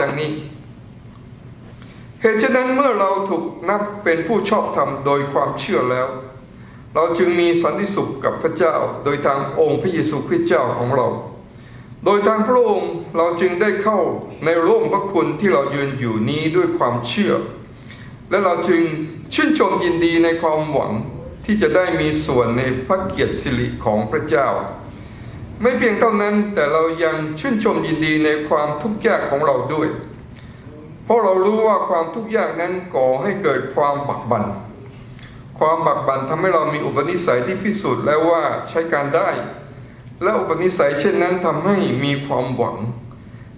ดังนี้ เหตุฉะนั้นเมื่อเราถูกนับเป็นผู้ชอบธรรมโดยความเชื่อแล้ว เราจึงมีสันติสุขกับพระเจ้าโดยทางองค์พระเยซูคริสต์เจ้าของเรา โดยทางพระองค์เราจึงได้เข้าในร่มพระคุณที่เรายืนอยู่นี้ด้วยความเชื่อ และเราจึงชื่นชมยินดีในความหวังที่จะได้มีส่วนในพระเกียรติสิริของพระเจ้า ไม่เพียงเท่านั้นแต่เรายังชื่นชมยินดีในความทุกข์ยากของเราด้วย เพราะเรารู้ว่าความทุกข์ยากนั้นก่อให้เกิดความบักบัน่นความบักบั่นทำให้เรามีอุปนิสัยที่พิสูจน์แล้วว่าใช้การได้ และอุปนิสัยเช่นนั้นทำให้มีความหวัง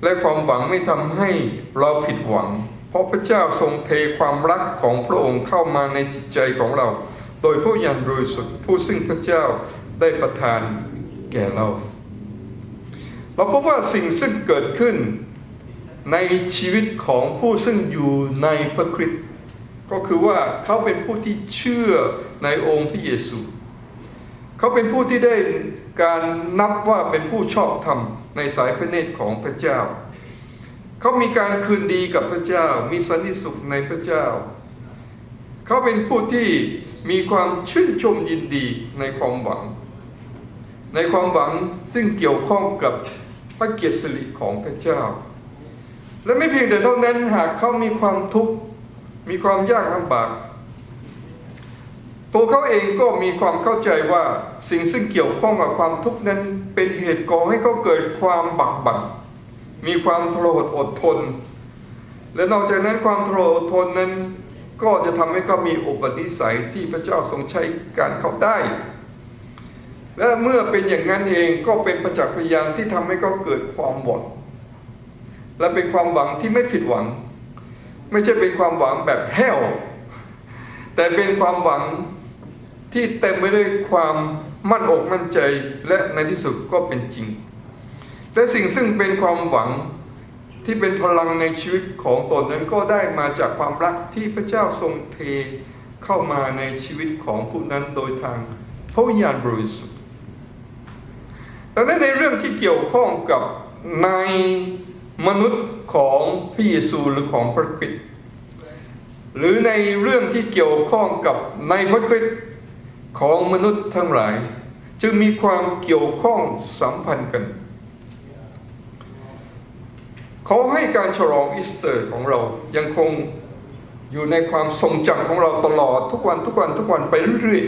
และความหวังไม่ทำให้เราผิดหวัง เพราะพระเจ้าทรงเทความรักของพระองค์เข้ามาในจิตใจของเรา โดยผู้ยังบริสุทธิ์ผู้ซึ่งพระเจ้าได้ประทานแก่เรา เราพบว่าสิ่งซึ่งเกิดขึ้นในชีวิตของผู้ซึ่งอยู่ในพระคริสต์ก็คือว่าเขาเป็นผู้ที่เชื่อในองค์พระเยซู เขาเป็นผู้ที่ได้การนับว่าเป็นผู้ชอบธรรมในสายพระเนตรของพระเจ้า เขามีการคืนดีกับพระเจ้า มีสันติสุขในพระเจ้า เขาเป็นผู้ที่มีความชื่นชมยินดีในความหวัง ในความหวังซึ่งเกี่ยวข้องกับ พระเกียรติสิริของพระเจ้า และไม่เพียงแต่เท่านั้นหากเขามีความทุกข์มีความยากลำบากตัวเขาเองก็มีความเข้าใจว่าสิ่งซึ่งเกี่ยวข้องกับความทุกข์นั้นเป็นเหตุก่อให้เขาเกิดความบักบั่นมีความทรหดอดทน และนอกจากนั้นความทรหดอดทนนั้น ก็จะทำให้เขามีอุปนิสัยที่พระเจ้าทรงใช้การเขาได้ และเมื่อเป็นอย่างนั้นเองก็เป็นประจักษ์พยานที่ทำให้เขาเกิดความหวังและเป็นความหวังที่ไม่ผิดหวัง ไม่ใช่เป็นความหวังแบบแห้วแต่เป็นความหวังที่เต็มไปด้วยความมั่นอกมั่นใจและในที่สุดก็เป็นจริง และสิ่งซึ่งเป็นความหวังที่เป็นพลังในชีวิตของตนนั้นก็ได้มาจากความรักที่พระเจ้าทรงเทเข้ามาในชีวิตของผู้นั้นโดยทางพระวิญญาณบริสุทธิ์ ดังนั้นในเรื่องที่เกี่ยวข้องกับในมนุษย์ของพระเยซูหรือของพระคริสต์หรือในเรื่องที่เกี่ยวข้องกับในพระคริสต์ของมนุษย์ทั้งหลาย จึงมีความเกี่ยวข้องสัมพันธ์กันขอให้การฉลองอีสเตอร์ของเรายังคงอยู่ในความทรงจำของเราตลอดทุกวันทุกวันทุกวันไปเรื่อย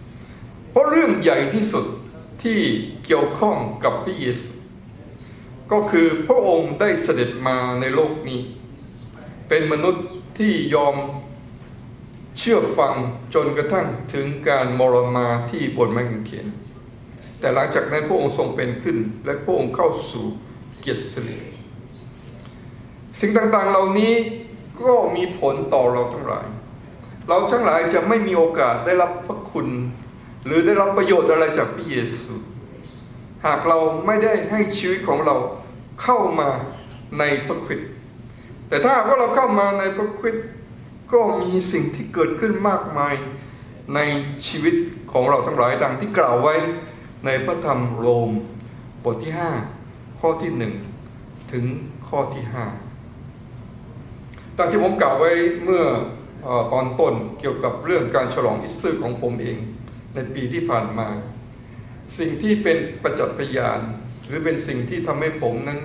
ๆ เพราะเรื่องใหญ่ที่สุด ที่เกี่ยวข้องกับพระเยซูก็คือพระองค์ได้เสด็จมาในโลกนี้ เป็นมนุษย์ที่ยอมเชื่อฟังจนกระทั่งถึงการมรณาที่บนไม้กางเขนแต่หลังจากนั้นพระองค์ทรงเป็นขึ้น และพระองค์เข้าสู่เกียรติสิริสิ่งต่างๆเหล่านี้ก็มีผลต่อเราทั้งหลาย เราทั้งหลายจะไม่มีโอกาสได้รับพระคุณ หรือได้รับประโยชน์อะไรจากพระเยซู หากเราไม่ได้ให้ชีวิตของเราเข้ามาในพระคริสต์แต่ถ้าหากว่าเราเข้ามาในพระคริสต์ก็มีสิ่งที่เกิดขึ้นมากมายในชีวิตของเราทั้งหลายดังที่กล่าวไว้ในพระธรรมโรมบทที่ 5 ข้อที่ 1 ถึงข้อที่5ดังที่ผมกล่าวไว้เมื่อเออตอนต้นเกี่ยวกับเรื่องการฉลองอีสเตอร์ของผมเอง ในปีที่ผ่านมา สิ่งที่เป็นประจักษ์พยาน หรือเป็นสิ่งที่ทำให้ผมนั้น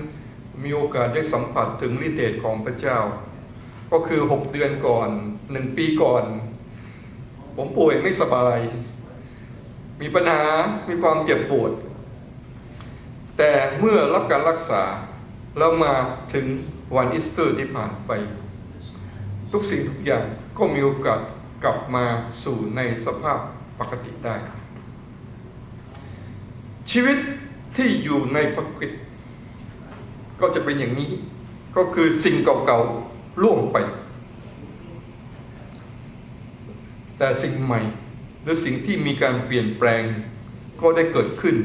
มีโอกาสได้สัมผัสถึงฤทธิเดชของพระเจ้า ก็คือหกเดือนก่อนหนึ่งปีก่อน ผมป่วยไม่สบาย มีปัญหา มีความเจ็บปวด แต่เมื่อรับการรักษาแล้วมาถึงวันอีสเตอร์ที่ผ่านไป ทุกสิ่งทุกอย่างก็มีโอกาสกลับมาสู่ในสภาพ ปกติได้ ชีวิตที่อยู่ในพระคริสต์ก็จะเป็นอย่างนี้ ก็คือสิ่งเก่าๆล่วงไป แต่สิ่งใหม่หรือสิ่งที่มีการเปลี่ยนแปลงก็ได้เกิดขึ้น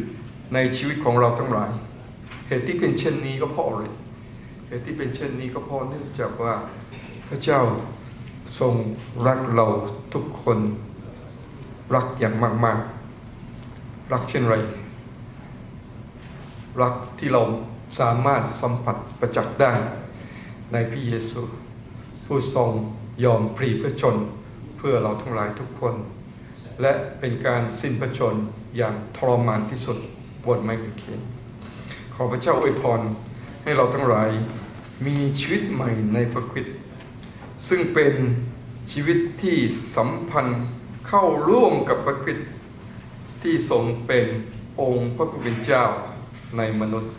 ในชีวิตของเราทั้งหลาย เหตุที่เป็นเช่นนี้ก็เพราะอะไรเหตุที่เป็นเช่นนี้ก็เพราะเนื่องจากว่าพระเจ้าทรงรักเราทุกคน รักอย่างมากๆ รักเช่นไร รักที่เราสามารถสัมผัสประจักษ์ได้ในพระเยซู ผู้ทรงยอมพรีพระชนเพื่อเราทั้งหลายทุกคน และเป็นการสิ้นพระชนอย่างทรมานที่สุดบนไม้กางเขนขอพระเจ้าอวยพรให้เราทั้งหลายมีชีวิตใหม่ในพระคริสต์ซึ่งเป็นชีวิตที่สัมพันธ์ เข้าร่วมกับพระคริสต์ที่ทรงเป็นองค์พระผู้เป็นเจ้าในมนุษย์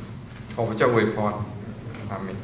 ของพระเจ้าอวยพรอาเมน